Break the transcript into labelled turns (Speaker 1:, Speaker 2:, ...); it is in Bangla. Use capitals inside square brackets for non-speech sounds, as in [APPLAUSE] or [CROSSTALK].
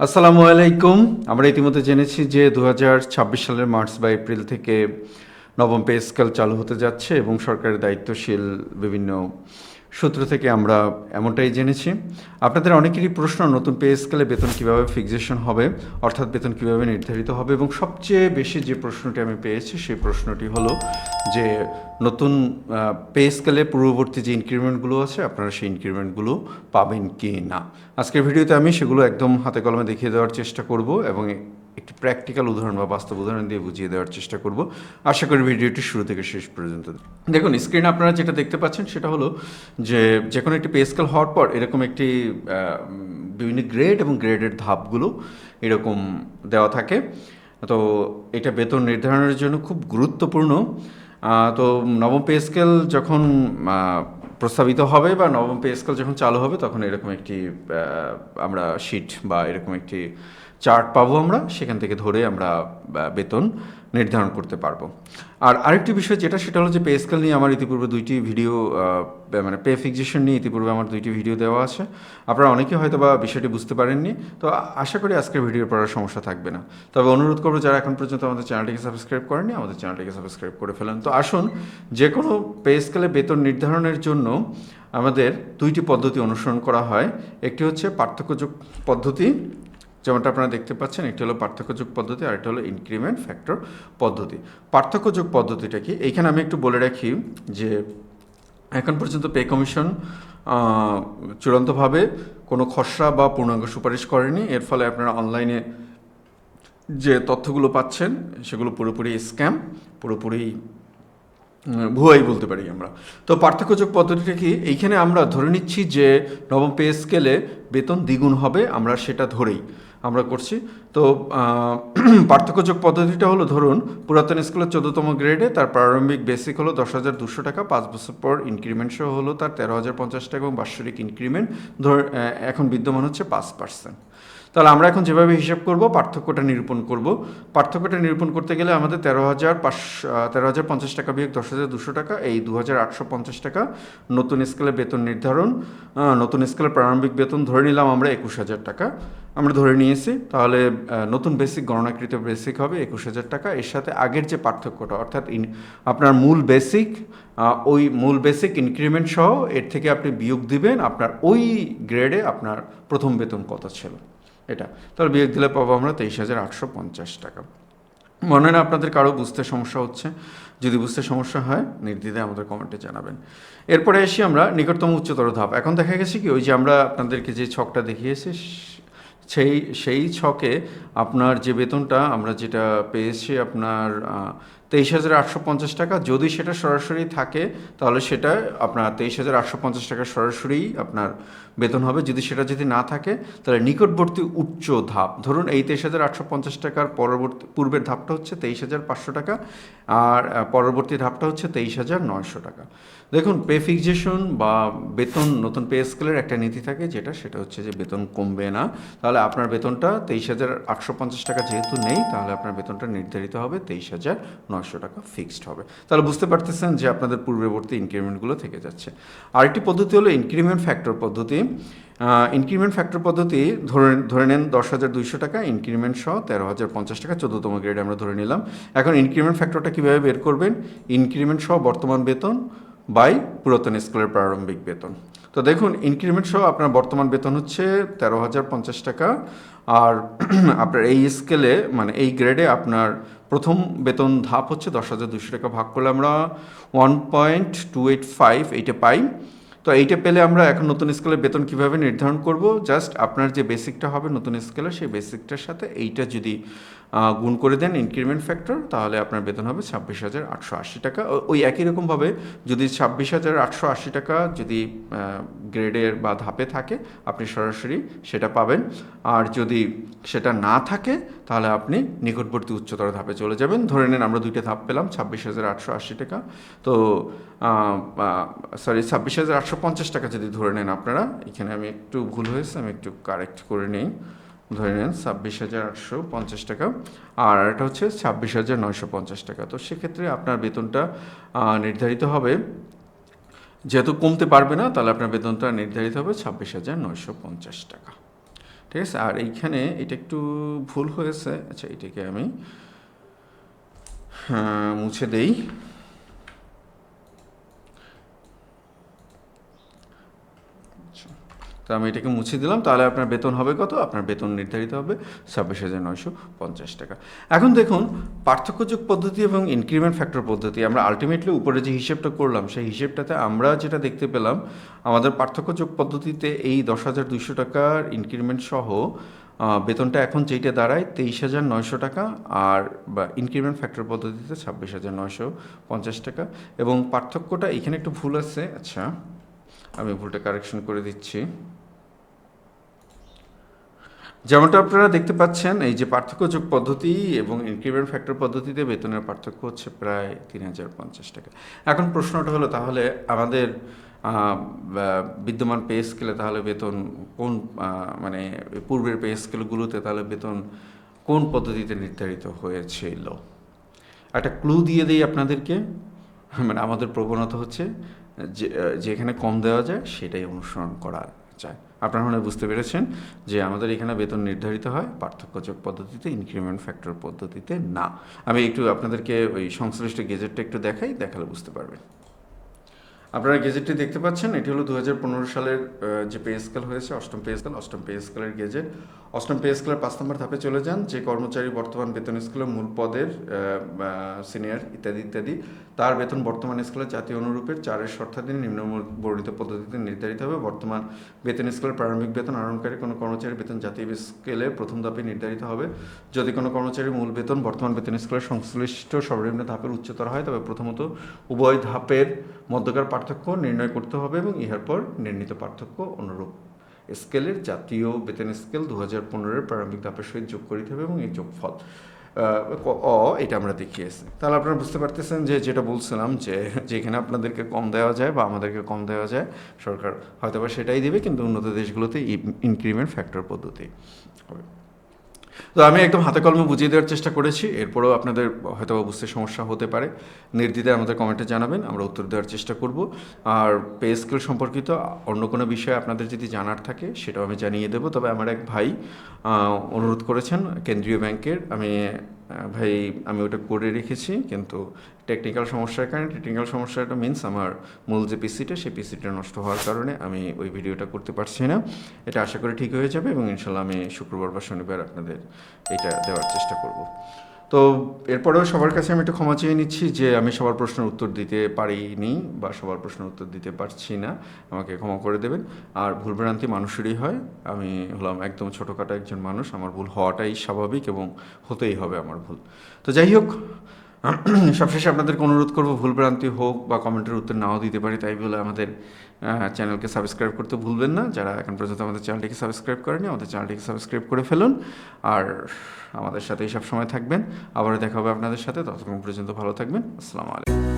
Speaker 1: আসসালামু আলাইকুম। আমরা ইতিমধ্যে জেনেছি যে দু হাজার ছাব্বিশ সালের মার্চ বা এপ্রিল থেকে নবম পে স্কেল চালু হতে যাচ্ছে এবং সরকারের দায়িত্বশীল বিভিন্ন সূত্র থেকে আমরা এমনটাই জেনেছি। আপনাদের অনেকেরই প্রশ্ন, নতুন পে স্কেলে বেতন কীভাবে ফিক্সেশন হবে, অর্থাৎ বেতন কীভাবে নির্ধারিত হবে, এবং সবচেয়ে বেশি যে প্রশ্নটি আমি পেয়েছি সেই প্রশ্নটি হলো যে নতুন পে স্কেলে পূর্ববর্তী যে ইনক্রিমেন্টগুলো আছে, আপনারা সেই ইনক্রিমেন্টগুলো পাবেন কি না আজকের ভিডিওতে আমি সেগুলো একদম হাতে কলমে দেখিয়ে দেওয়ার চেষ্টা করব এবং একটি প্র্যাকটিক্যাল উদাহরণ বা বাস্তব উদাহরণ দিয়ে বুঝিয়ে দেওয়ার চেষ্টা করব। আশা করি ভিডিওটি শুরু থেকে শেষ পর্যন্ত দেখুন স্ক্রিনে আপনারা যেটা দেখতে পাচ্ছেন সেটা হলো যে যে কোনো একটি পে স্কেল হওয়ার পর এরকম একটি বিভিন্ন গ্রেড এবং গ্রেডের ধাপগুলো এরকম দেওয়া থাকে। তো এটা বেতন নির্ধারণের জন্য খুব গুরুত্বপূর্ণ। তো নবম পে স্কেল যখন প্রস্তাবিত হবে বা নবম পে স্কেল যখন চালু হবে তখন এরকম একটি আমরা শিট বা এরকম একটি চার্ট পাবো আমরা, সেখান থেকে ধরে আমরা বেতন নির্ধারণ করতে পারব। আর আরেকটি বিষয় যেটা, সেটা হলো যে পে স্কেল নিয়ে আমার ইতিপূর্বে দুইটি ভিডিও মানে পে ফিক্সেশন নিয়ে ইতিপূর্বে আমার দুইটি ভিডিও দেওয়া আছে। আপনারা অনেকে হয়তো বা বিষয়টি বুঝতে পারেননি, তো আশা করি আজকের ভিডিওর পড়ার সমস্যা থাকবে না। তবে অনুরোধ করব, যারা এখন পর্যন্ত আমাদের চ্যানেলটিকে সাবস্ক্রাইব করেনি আমাদের চ্যানেলটিকে সাবস্ক্রাইব করে ফেলেন। তো আসুন যে কোনো পে স্কেলে বেতন নির্ধারণের জন্য আমাদের দুইটি পদ্ধতি অনুসরণ করা হয়। একটি হচ্ছে পার্থক্যযোগ পদ্ধতি যেমনটা আপনারা দেখতে পাচ্ছেন, একটি হলো পার্থক্যযোগ পদ্ধতি আর একটা হলো ইনক্রিমেন্ট ফ্যাক্টর পদ্ধতি। পার্থক্যযোগ পদ্ধতিটা কি? এইখানে আমি একটু বলে রাখি যে এখন পর্যন্ত পে কমিশন চূড়ান্তভাবে কোনো খসড়া বা পূর্ণাঙ্গ সুপারিশ করেনি। এর ফলে আপনারা অনলাইনে যে তথ্যগুলো পাচ্ছেন, সেগুলো পুরোপুরি স্ক্যাম পুরোপুরি ভুয়াই বলতে পারি আমরা। তো পার্থক্যযোগ পদ্ধতিটা কি? এইখানে আমরা ধরে নিচ্ছি যে নবম পে স্কেলে বেতন দ্বিগুণ হবে, আমরা সেটা ধরেই। আমরা করছি। তো [CLEARS THROAT] পার্থক্যযোগ পদ্ধতিটা হলো, ধরুন, পুরাতন স্কুলের চোদ্দতম গ্রেডে তার প্রারম্ভিক বেসিক হলো দশ হাজার দুশো টাকা, পাঁচ বছর পর ইনক্রিমেন্ট সহ হলো তার তেরো হাজার পঞ্চাশ টাকা এবং বাৎসরিক ইনক্রিমেন্ট ধর এখন বিদ্যমান হচ্ছে পাঁচ পার্সেন্ট তাহলে আমরা এখন যেভাবে হিসাব করব, পার্থক্যটা নিরূপণ করব। পার্থক্যটা নিরূপণ করতে গেলে আমাদের তেরো হাজার পাঁচশো তেরো হাজার পঞ্চাশ টাকা বিয়োগ দশ হাজার দুশো টাকা, এই দু হাজার আটশো পঞ্চাশ টাকা নতুন স্কেলে বেতন নির্ধারণ নতুন স্কেলের প্রারম্ভিক বেতন ধরে নিলাম আমরা একুশ হাজার টাকা। আমরা ধরে নিয়েছি, তাহলে নতুন বেসিক গণনাকৃত বেসিক হবে একুশ হাজার টাকা। এর সাথে আগের যে পার্থক্যটা, অর্থাৎ আপনার মূল বেসিক ওই মূল বেসিক ইনক্রিমেন্ট সহ এর থেকে আপনি বিয়োগ দিবেন, আপনার ওই গ্রেডে আপনার প্রথম বেতন কত ছিল। এটা। তাহলে বিয়োগ দিলে পাবো আমরা তেইশ হাজার আটশো পঞ্চাশ টাকা। মনে হয় না আপনাদের কারও বুঝতে সমস্যা হচ্ছে। যদি বুঝতে সমস্যা হয়, নির্দ্বিধায় আমাদের কমেন্টে জানাবেন। এরপরে এসে আমরা নিকটতম উচ্চতর ধাপ। এখন দেখা গেছে কি, ওই যে আমরা আপনাদেরকে যে ছকটা দেখিয়েছি সেই সেই ছকে আপনার যে বেতনটা আমরা যেটা পেয়েছি আপনার তেইশ হাজার আটশো পঞ্চাশ টাকা। যদি সেটা সরাসরি থাকে, তাহলে সেটা আপনার তেইশ হাজার আটশো পঞ্চাশ টাকা সরাসরি আপনার বেতন হবে। যদি সেটা যদি না থাকে, তাহলে নিকটবর্তী উচ্চ ধাপ। ধরুন এই তেইশ হাজার আটশো পঞ্চাশ টাকার পরবর্তী, পূর্বের ধাপটা হচ্ছে তেইশ হাজার পাঁচশো টাকা, আর পরবর্তী ধাপটা হচ্ছে তেইশ হাজার নয়শো টাকা। দেখুন পে ফিক্সেশন বা বেতন, নতুন পে স্কেলের একটা নীতি থাকে, যেটা সেটা হচ্ছে যে বেতন কমবে না। তাহলে আপনার বেতনটা তেইশ হাজার আটশো পঞ্চাশ টাকা যেহেতু নেই, তাহলে আপনার বেতনটা নির্ধারিত হবে তেইশ হাজার নয়শো টাকা ফিক্সড হবে। তাহলে বুঝতে পারতেছেন যে আপনাদের পূর্ববর্তী ইনক্রিমেন্টগুলো থেকে যাচ্ছে। আরেকটি পদ্ধতি হলো ইনক্রিমেন্ট ফ্যাক্টর পদ্ধতি। ইনক্রিমেন্ট ফ্যাক্টর পদ্ধতি ধরে ধরে নেন দশ হাজার দুইশো টাকা ইনক্রিমেন্ট সহ তেরো হাজার পঞ্চাশ টাকা, চোদ্দতম গ্রেডে আমরা ধরে নিলাম। এখন ইনক্রিমেন্ট ফ্যাক্টরটা কীভাবে বের করবেন? ইনক্রিমেন্ট সহ বর্তমান বেতন বাই পুরাতন স্কুলের প্রারম্ভিক বেতন। তো দেখুন ইনক্রিমেন্ট সহ আপনার বর্তমান বেতন হচ্ছে তেরো হাজার পঞ্চাশ টাকা। আর [CLEARS THROAT] আপনার এই স্কেলে মানে এই গ্রেডে আপনার প্রথম বেতন ধাপ হচ্ছে দশ হাজার দুশো টাকা ভাগ করলে আমরা one point two eight five এইটা পাই। তো এইটা পেলে আমরা এখন নতুন স্কেলের বেতন কীভাবে নির্ধারণ করব? জাস্ট আপনার যে বেসিকটা হবে নতুন স্কেলের সেই বেসিকটার সাথে এইটা যদি গুণ করে দেন ইনক্রিমেন্ট ফ্যাক্টর তাহলে আপনার বেতন হবে ছাব্বিশ হাজার আটশো আশি টাকা। ওই একই রকমভাবে যদি ছাব্বিশ হাজার আটশো আশি টাকা যদি গ্রেডের বা ধাপে থাকে, আপনি সরাসরি সেটা পাবেন। আর যদি সেটা না থাকে, তাহলে আপনি নিকটবর্তী উচ্চতর ধাপে চলে যাবেন। ধরে নেন আমরা দুইটা ধাপ পেলাম, ছাব্বিশ হাজার আটশো আশি টাকা। তো সরি ছাব্বিশ হাজার আটশো পঞ্চাশ টাকা যদি ধরে নেন আপনারা, এখানে আমি একটু ভুল হয়েছে, আমি একটু কারেক্ট করে নিই। ধরে নেন ছাব্বিশ হাজার আটশো পঞ্চাশ টাকা। আর এটা হচ্ছে ছাব্বিশ হাজার নয়শো পঞ্চাশ টাকা। তো সেক্ষেত্রে আপনার বেতনটা নির্ধারিত হবে। যেহেতু কমতে পারবে না তাহলে আপনার বেতনটা নির্ধারিত হবে ছাব্বিশ হাজার নয়শো পঞ্চাশ টাকা। ঠিক আছে? আর এইখানে এটা একটু ভুল হয়েছে। আচ্ছা এটাকে আমি হ্যাঁ, মুছে দেই। তো আমি এটাকে মুছে দিলাম, তাহলে আপনার বেতন হবে কত? আপনার বেতন নির্ধারিত হবে ছাব্বিশ হাজার নয়শো পঞ্চাশ টাকা। এখন দেখুন পার্থক্যযোগ পদ্ধতি এবং ইনক্রিমেন্ট ফ্যাক্টর পদ্ধতি, আমরা আলটিমেটলি উপরে যে হিসেবটা করলাম, সেই হিসেবটাতে আমরা যেটা দেখতে পেলাম, আমাদের পার্থক্যযোগ পদ্ধতিতে এই দশ হাজার দুইশো টাকার ইনক্রিমেন্ট সহ বেতনটা এখন যেইটা দাঁড়ায়, তেইশ হাজার নয়শো টাকা, আর বা ইনক্রিমেন্ট ফ্যাক্টর পদ্ধতিতে ছাব্বিশ হাজার নয়শো পঞ্চাশ টাকা। এবং পার্থক্যটা এখানে একটু ভুল আছে আচ্ছা আমি ভুলটা কারেকশন করে দিচ্ছি। যেমনটা আপনারা দেখতে পাচ্ছেন, এই যে পার্থক্য যোগ পদ্ধতি এবং ইনক্রিমেন্ট ফ্যাক্টর পদ্ধতিতে বেতনের পার্থক্য হচ্ছে প্রায় তিন হাজার পঞ্চাশ টাকা। এখন প্রশ্নটা হলো, তাহলে আমাদের বিদ্যমান পে স্কেলে তাহলে বেতন কোন মানে পূর্বের পে স্কেলগুলোতে তাহলে বেতন কোন পদ্ধতিতে নির্ধারিত হয়েছিল? একটা ক্লু দিয়ে দিই আপনাদেরকে। মানে আমাদের প্রবণতা হচ্ছে যে যেখানে কম দেওয়া যায় সেটাই অনুসরণ করা যায়। আপনারা মনে বুঝতে পেরেছেন যে আমাদের এখানে বেতন নির্ধারিত হয় পার্থক্যযোগ পদ্ধতিতে ইনক্রিমেন্ট ফ্যাক্টর পদ্ধতিতে না। আমি একটু আপনাদেরকে ওই সংশ্লিষ্ট গেজেটটা একটু দেখাই, দেখালে বুঝতে পারবেন। আপনারা গেজেটটি দেখতে পাচ্ছেন, এটি হলো দু হাজার পনেরো সালের যে পে স্কেল হয়েছে, অষ্টম পে স্কেল অষ্টম পে স্কেলের গেজেট। অষ্টম পে স্কেলের পাঁচ নম্বর ধাপে চলে যান, যে কর্মচারী বর্তমান বেতন স্কেলের মূল পদের সিনিয়র ইত্যাদি ইত্যাদি, তার বেতন বর্তমান স্কেলের জাতীয় অনুরূপের চারের শর্তাধীন নিম্ন বর্ণিত পদ্ধতিতে নির্ধারিত হবে। বর্তমান বেতন স্কেলের প্রারম্ভিক বেতন আহরণকারী কোনো কর্মচারীর বেতন জাতীয় স্কেলে প্রথম ধাপে নির্ধারিত হবে। যদি কোনো কর্মচারীর মূল বেতন বর্তমান বেতন স্কেলের সংশ্লিষ্ট সর্বনিম্ন ধাপের উচ্চতর হয়, তবে প্রথমত উভয় ধাপের মধ্যকার পার্থক্য নির্ণয় করতে হবে এবং ইহার পর নির্ণীত পার্থক্য অনুরূপ। স্কেলের জাতীয় বেতন স্কেল দু হাজার পনেরোর প্রারম্ভিক ধাপের সহিত যোগ করিতে হবে এবং এই যোগফল অ, এটা আমরা দেখিয়েছি। তাহলে আপনারা বুঝতে পারতেছেন যে যেটা বলছিলাম যে যেখানে আপনাদেরকে কম দেওয়া যায় বা আমাদেরকে কম দেওয়া যায়, সরকার হয়তো বা সেটাই দেবে, কিন্তু উন্নত দেশগুলোতে ইনক্রিমেন্ট ফ্যাক্টর পদ্ধতি হবে। তো আমি একদম হাতে কলমে বুঝিয়ে দেওয়ার চেষ্টা করেছি। এরপরেও আপনাদের হয়তো বুঝতে সমস্যা হতে পারে। নির্দ্বিধায় আমাদের কমেন্টে জানাবেন, আমরা উত্তর দেওয়ার চেষ্টা করব। আর পে স্কেল সম্পর্কিত অন্য কোনো বিষয়ে আপনাদের যদি জানার থাকে, সেটাও আমি জানিয়ে দেবো। তবে আমার এক ভাই অনুরোধ করেছেন, কেন্দ্রীয় ব্যাংকের, আমি ভাই, আমি ওটা করে রেখেছি, কিন্তু টেকনিক্যাল সমস্যার কারণে টেকনিক্যাল সমস্যাটা মিনস আমার মূল যে পিসিটা সেই পিসিটা নষ্ট হওয়ার কারণে আমি ওই ভিডিওটা করতে পারছি না। এটা আশা করি ঠিক হয়ে যাবে এবং ইনশাল্লাহ আমি শুক্রবার বা শনিবার আপনাদের এটা দেওয়ার চেষ্টা করব। তো এরপরেও সবার কাছে আমি একটু ক্ষমা চেয়ে নিচ্ছি যে আমি সবার প্রশ্নের উত্তর দিতে পারিনি বা সবার প্রশ্নের উত্তর দিতে পারছি না। আমাকে ক্ষমা করে দেবেন। আর ভুলভ্রান্তি মানুষেরই হয়। আমি হলাম একদম ছোটোখাটো একজন মানুষ। আমার ভুল হওয়াটাই স্বাভাবিক এবং হতেই হবে আমার ভুল। তো যাই হোক সবশেষে আপনাদেরকে অনুরোধ করব ভুলভ্রান্তি হোক বা কমেন্টের উত্তর নাও দিতে পারি, তাই বলে আমাদের চ্যানেলকে সাবস্ক্রাইব করতে ভুলবেন না। যারা এখন পর্যন্ত আমাদের চ্যানেলটিকে সাবস্ক্রাইব করেনি আমাদের চ্যানেলটিকে সাবস্ক্রাইব করে ফেলুন। আর আমাদের সাথেই সব সময় থাকবেন। আবারও দেখা হবে আপনাদের সাথে। ততক্ষণ পর্যন্ত ভালো থাকবেন। আসসালামু আলাইকুম।